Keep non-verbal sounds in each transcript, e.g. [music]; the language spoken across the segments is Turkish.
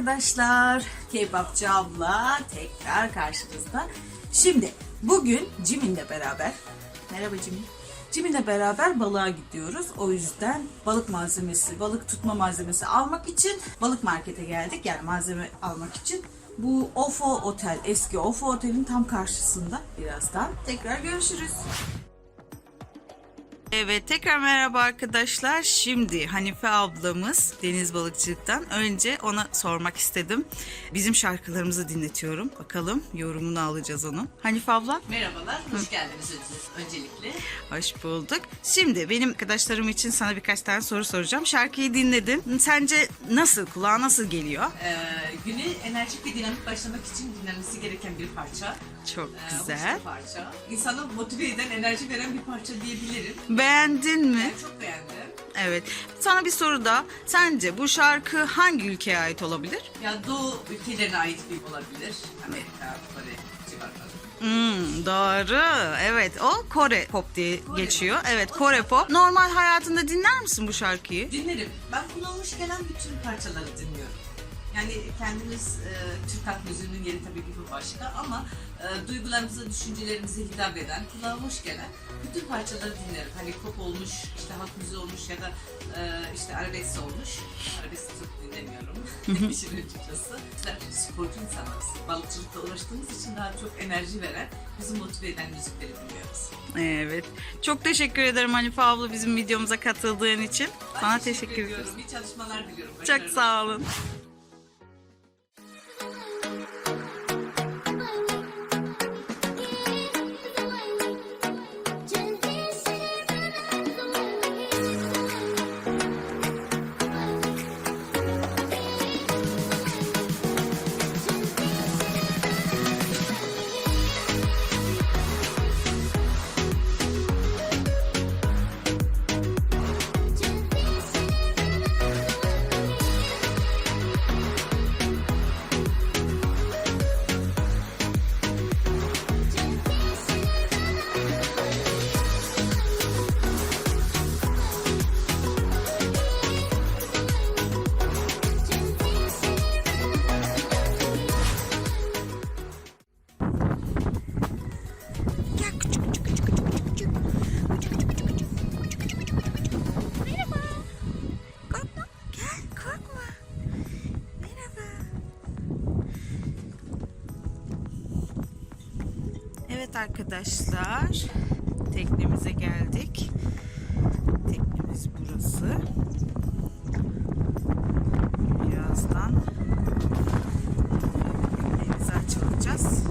arkadaşlar. Kebapçı abla tekrar karşınızda. Şimdi bugün Jimin'le beraber Merhaba Jimin. Jimin'le beraber balığa gidiyoruz. O yüzden balık malzemesi, balık tutma malzemesi almak için balık markete geldik. Yani malzeme almak için. Bu Ofo Otel, eski Ofo Otel'in tam karşısında. Birazdan tekrar görüşürüz. Evet tekrar merhaba arkadaşlar. Şimdi Hanife ablamız Deniz Balıkçılık'tan önce ona sormak istedim. Bizim şarkılarımızı dinletiyorum. Bakalım yorumunu alacağız onun. Hanife abla Merhabalar, hoş geldiniz önce- öncelikle. hoş bulduk. Şimdi benim arkadaşlarım için sana birkaç tane soru soracağım. Şarkıyı dinledin. Sence nasıl? Kulağa nasıl geliyor? Ee, güne enerjik ve dinamik başlamak için dinlenmesi gereken bir parça. Çok Ee, hoş güzel. bir parça. İnsanı motive eden, enerji veren bir parça diyebilirim. Beğendin mi? Ben çok beğendim. Evet. Sana bir soru da. Sence bu şarkı hangi ülkeye ait olabilir? Ya Doğu ülkelerine ait bir olabilir. Amerika, Kore civarları. Hmm, doğru. Evet o Kore pop diye Kore geçiyor. pop. Evet Kore pop. Normal hayatında dinler misin bu şarkıyı? Dinlerim. Ben kullanmış gelen bütün parçaları dinliyorum. Yani kendimiz e, Türk halk müziğinin yeri tabii ki bu başka ama e, duygularımıza, düşüncelerimize hitap eden, kulağa hoş gelen bütün parçaları dinlerim. Hani pop olmuş, işte halk müziği olmuş ya da e, işte arabesk olmuş. Arabesk çok dinlemiyorum. [laughs] [laughs] İşin açıkçası. İşte sporcu insanlarız. Balıkçılıkla uğraştığımız için daha çok enerji veren, bizi motive eden müzikleri dinliyoruz. Evet. Çok teşekkür ederim Hanife abla bizim videomuza katıldığın için. Ben Sana teşekkür ediyorum. ediyorum. İyi çalışmalar diliyorum. Çok sağ olun. Evet arkadaşlar. Teknemize geldik. Teknemiz burası. Birazdan denize açılacağız.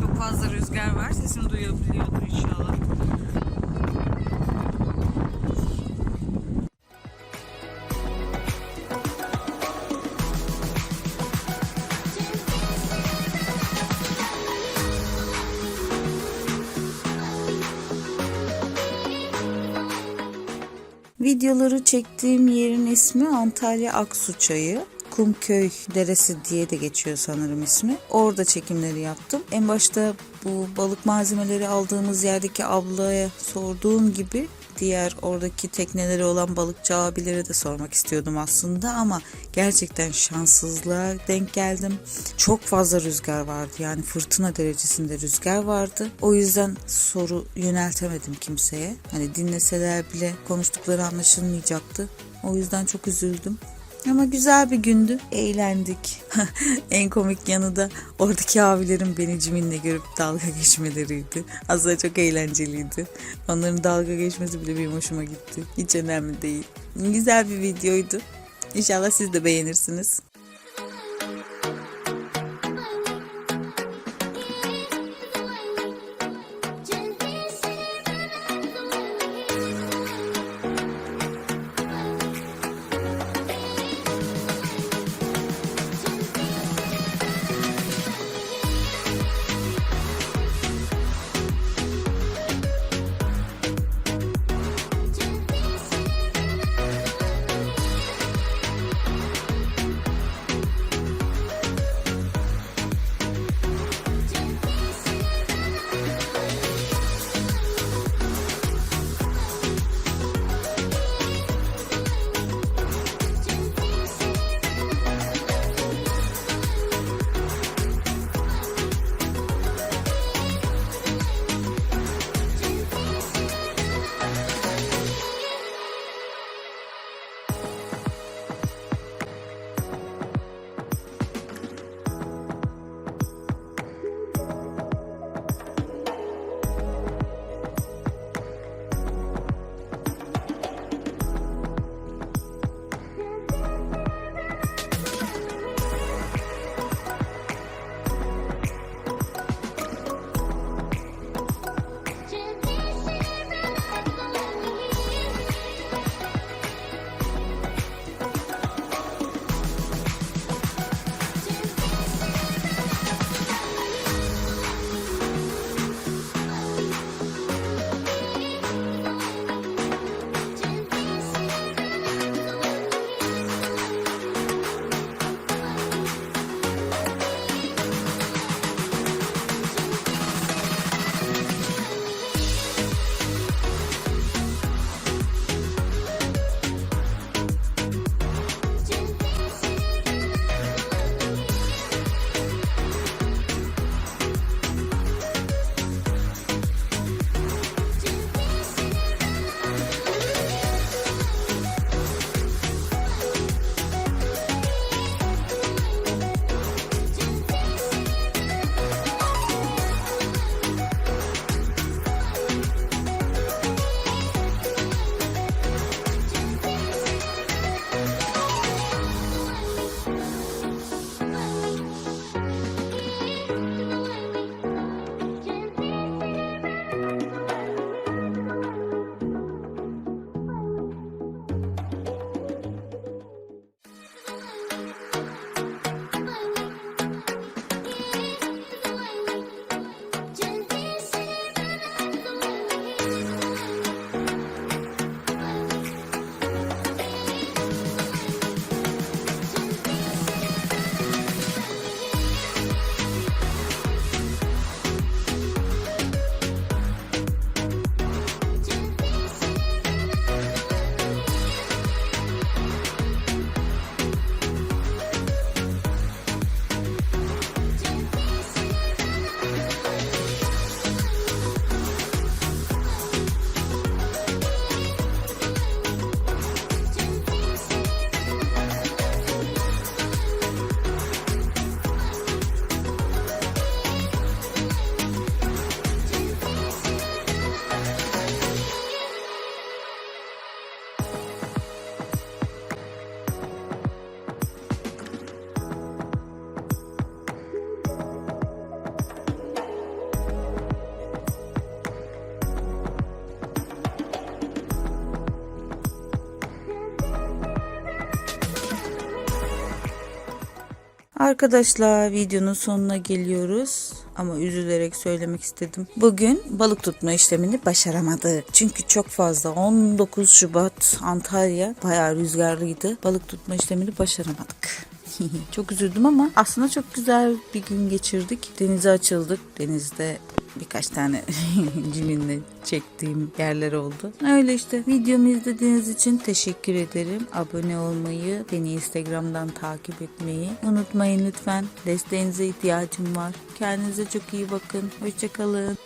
Çok fazla rüzgar var. Sesimi duyabiliyordur inşallah. Videoları çektiğim yerin ismi Antalya Aksu Çayı. Kumköy Deresi diye de geçiyor sanırım ismi. Orada çekimleri yaptım. En başta bu balık malzemeleri aldığımız yerdeki ablaya sorduğum gibi diğer oradaki tekneleri olan balıkçı abilere de sormak istiyordum aslında ama gerçekten şanssızlığa denk geldim. Çok fazla rüzgar vardı yani fırtına derecesinde rüzgar vardı. O yüzden soru yöneltemedim kimseye. Hani dinleseler bile konuştukları anlaşılmayacaktı. O yüzden çok üzüldüm. Ama güzel bir gündü. Eğlendik. [laughs] en komik yanı da oradaki abilerin beni Cimin'le görüp dalga geçmeleriydi. Aslında çok eğlenceliydi. Onların dalga geçmesi bile benim hoşuma gitti. Hiç önemli değil. Güzel bir videoydu. İnşallah siz de beğenirsiniz. Arkadaşlar videonun sonuna geliyoruz ama üzülerek söylemek istedim. Bugün balık tutma işlemini başaramadık. Çünkü çok fazla 19 Şubat Antalya bayağı rüzgarlıydı. Balık tutma işlemini başaramadık. [laughs] çok üzüldüm ama aslında çok güzel bir gün geçirdik. Denize açıldık. Denizde birkaç tane [laughs] ciminle çektiğim yerler oldu. Öyle işte. Videomu izlediğiniz için teşekkür ederim. Abone olmayı, beni Instagram'dan takip etmeyi unutmayın lütfen. Desteğinize ihtiyacım var. Kendinize çok iyi bakın. Hoşçakalın.